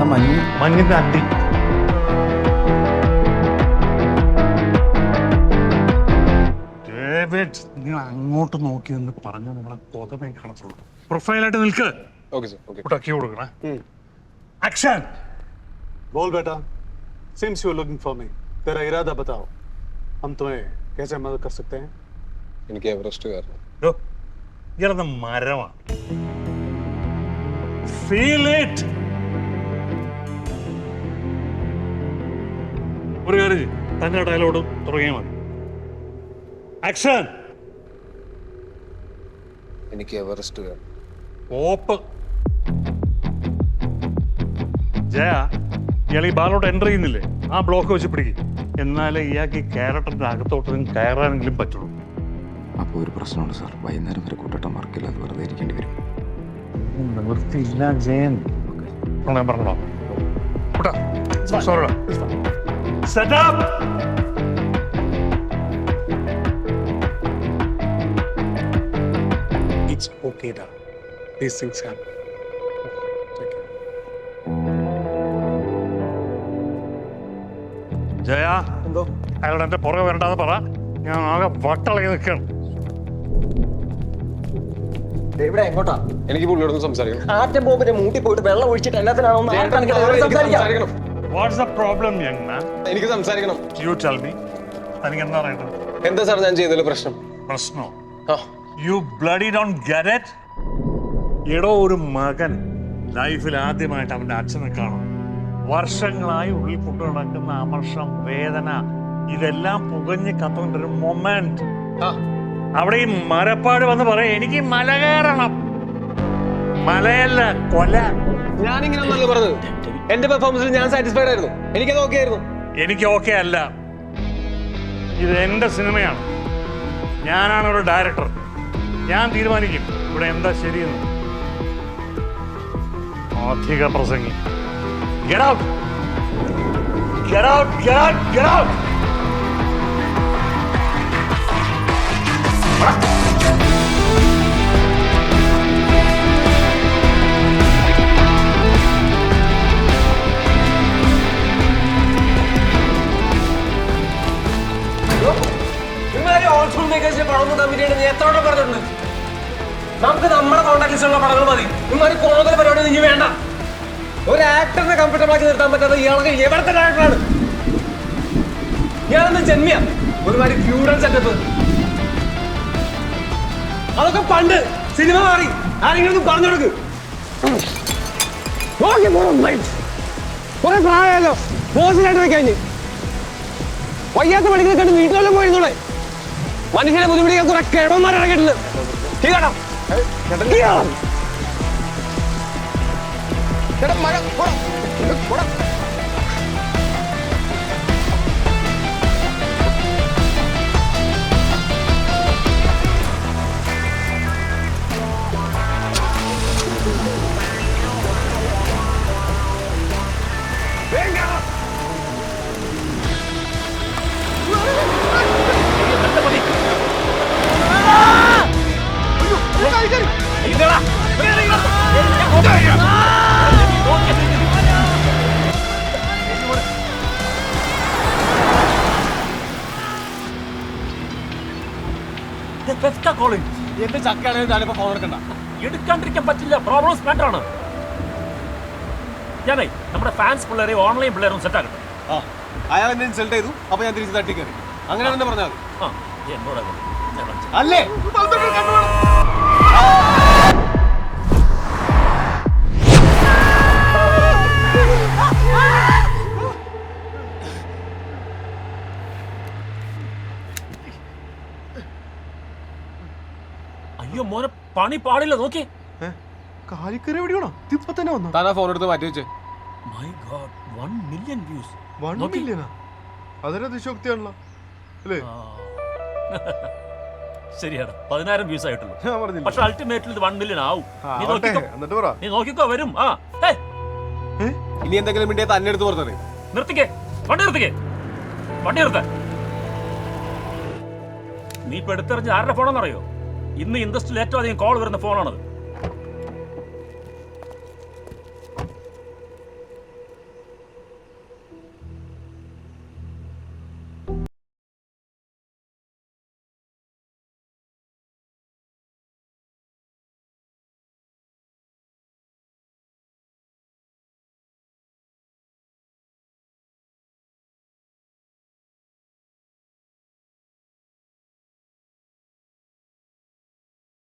Sir മഞ്ഞ് മഞ്ഞിന്റെ അണ്ടി David നിങ്ങൾ അങ്ങോട്ട് നോക്കി എന്ന് പറഞ്ഞാൽ നമ്മളെ കൊതമേ കാണത്തുള്ളൂ പ്രൊഫൈലായിട്ട് നിൽക്ക് ഓക്കെ സാർ ഓക്കെ ഉടക്കി കൊടുക്കണേ ആക്ഷൻ बोल बेटा since you looking for me तेरा इरादा बताओ हम तुम्हें कैसे मदद कर सकते हैं എനിക്ക് എവറസ്റ്റ് കയറണം ഇയാളെന്ന മരമാണ് ഫീൽ ഇറ്റ് ഒരു കാര്യം. തന്നെ ഡയലോഗ് തുടങ്ങിയാൽ മതി ആക്ഷൻ എനിക്ക് എവറസ്റ്റ് കയറണം ഓപ്പ് ജയ ഇയാൾ ഈ ബാലോട്ട് എന്റർ ചെയ്യുന്നില്ലേ ആ ബ്ലോക്ക് വെച്ച് പിടിക്കും എന്നാലേ ഇയാൾക്ക് ഈ ക്യാരക്ടറിന്റെ അകത്തോട്ട് കയറാനെങ്കിലും പറ്റുള്ളൂ അപ്പോൾ ഒരു പ്രശ്നമുണ്ട് സാർ വൈകുന്നേരം വരെ കൂട്ടട്ടം വർക്കില്ല അത് വെറുതെ ഇരിക്കേണ്ടി വരും നിവൃത്തിയില്ല ജയൻ പറഞ്ഞോട്ടാ പറഞ്ഞോ sorry Set up! It's okay, da. These things happen. Jaya എന്തോ? അയാളോട് എന്റെ പുറകെ വരണ്ടെന്ന് പറ. ഞാൻ ആകെ വട്ടളകി നിൽക്കണം ഇവിടെ എങ്ങോട്ടാ? എനിക്ക് പുള്ളിയോടൊന്ന് സംസാരിക്കണം. ആറ്റം ബോംബിന്റെ മൂട്ടി പോയിട്ട് വെള്ളം ഒഴിച്ചിട്ട് എല്ലാത്തിനാണോ സംസാരിക്കണം. What's the problem young man എനിക്ക് സംസാരിക്കണം. യു ടെൽ മീ തനിക്ക് എന്താ അറിയേണ്ടത് എന്താ സാർ ഞാൻ ചെയ്തല്ലോ പ്രശ്നം? പ്രശ്നോ? You bloody don't get it എടോ ഒരു മകൻ ലൈഫിൽ ആദ്യമായിട്ട് അവന്റെ അച്ഛനെ കാണും. വർഷങ്ങളായി ഉള്ളിൽ കൊണ്ടു നടക്കുന്ന അമർഷം വേദന ഇതെല്ലാം പുകഞ്ഞ് കത്തുകൊണ്ടൊരു മൊമെന്റ് അവിടെ ഈ മരപ്പാട് വന്ന് പറയാം എനിക്ക് മല കയറണം. മലയല്ല കൊല. ഞാനിങ്ങനെ പറഞ്ഞത്. എന്റെ പെർഫോമൻസിൽ ഞാൻ സാറ്റിസ്ഫൈഡ് ആയിരുന്നു എനിക്കത് ഓക്കെ ആയിരുന്നു എനിക്ക് ഓക്കെ അല്ല ഇത് എന്റെ സിനിമയാണ് ഞാനാണ് ഒരു ഡയറക്ടർ ഞാൻ തീരുമാനിക്കും ഇവിടെ എന്താ ശരിയെന്ന് അധിക പ്രസംഗി Get out! Get out! Get out! Get! പടമൊന്നും കമ്പനിയുടെ നീ എത്ര പറഞ്ഞിട്ടുണ്ട്? നമുക്ക് നമ്മുടെ കോൺടാക്ട് ലിസ്റ്റിലുള്ള പടങ്ങൾ മതി. ഇമാതിരി കോതൽ പരിപാടി നീ വേണ്ട. ഒരു ആക്ടറിനെ കംഫർട്ടബിളാക്കി നിർത്താൻ പറ്റാത്ത ഇയാളൊക്കെ എവിടത്തെ ആക്ടറാണ് ഇയാളെന്ന് ജന്മിയ? ഒരുമാതിരി ഫ്യൂഡൽ സെറ്റപ്പ് അതൊക്കെ പണ്ട് സിനിമ മാറി. ആരെങ്കിലും പറഞ്ഞു കൊടുക്ക്. കുറെ പ്രായമല്ലോ. ബോസിനായിട്ട് വെക്കാൻ. വയ്യാത്ത പണികൾ കണ്ട് വീട്ടിലെല്ലാം പോയിരുന്നോളെ. മനുഷ്യനെ ബുദ്ധിമുട്ടിക്കാൻ കുറെ കിഴവന്മാർ ഇറങ്ങിയിട്ടുണ്ട് കേട്ടോ എന്റെ ചക്കയാണെങ്കിൽ ഞാനിപ്പോ ഫോൺ എടുക്കണ്ട. എടുക്കാണ്ടിരിക്കാൻ പറ്റില്ല. പ്രോബ്ലംസ് മാറ്റർ ആണ്. ഞാനേ നമ്മുടെ ഫാൻസ് പിള്ളേരെ ഓൺലൈൻ പിള്ളേരും സെറ്റ് ആക്കട്ടെ. ആ അയാൾ എന്നെ ഇൻസൾട്ട് ചെയ്തു. അപ്പൊ ഞാൻ തിരിച്ച് തട്ടി കയറി. അങ്ങനെ തന്നെ പറഞ്ഞാൽ മതി. ആ എന്നോടാ അല്ലേ? അയ്യോ മോനെ പണി പാടില്ല നോക്കി കാലിക്കറി എവിടെയാണോ? ഇപ്പൊ തന്നെ വന്നു? താനാ ഫോൺ എടുത്ത് മാറ്റി വെച്ചേ. My god one million views one മില്യനാ അതൊരു അതിശോക്തിയാണല്ലോ അല്ലേ? ശരിയാണ് പതിനായിരം വ്യൂസ് ആയിട്ടുള്ളൂ. ഞാൻ പറഞ്ഞില്ല? പക്ഷെ അൾട്ടിമേറ്റിൽ ഇത് വൺ മില്യൺ ആവും. നീ നോക്കിക്കോ. എന്നിട്ട് പറ. നീ നോക്കിക്കോ വരും. ആ ഇനി എന്തെങ്കിലും മിണ്ടിയെ തന്നെ എടുത്ത് പുറത്തറി നിർത്തിക്കേ. വണ്ടി നിർത്തിക്കേ. വണ്ടി നിർത്ത. നീ ഇപ്പൊ എടുത്തെറിഞ്ഞ് ആരുടെ ഫോണെന്നറിയോ ഇന്ന് ഇൻഡസ്ട്രിയിൽ ഏറ്റവും അധികം കോൾ വരുന്ന ഫോണാണത്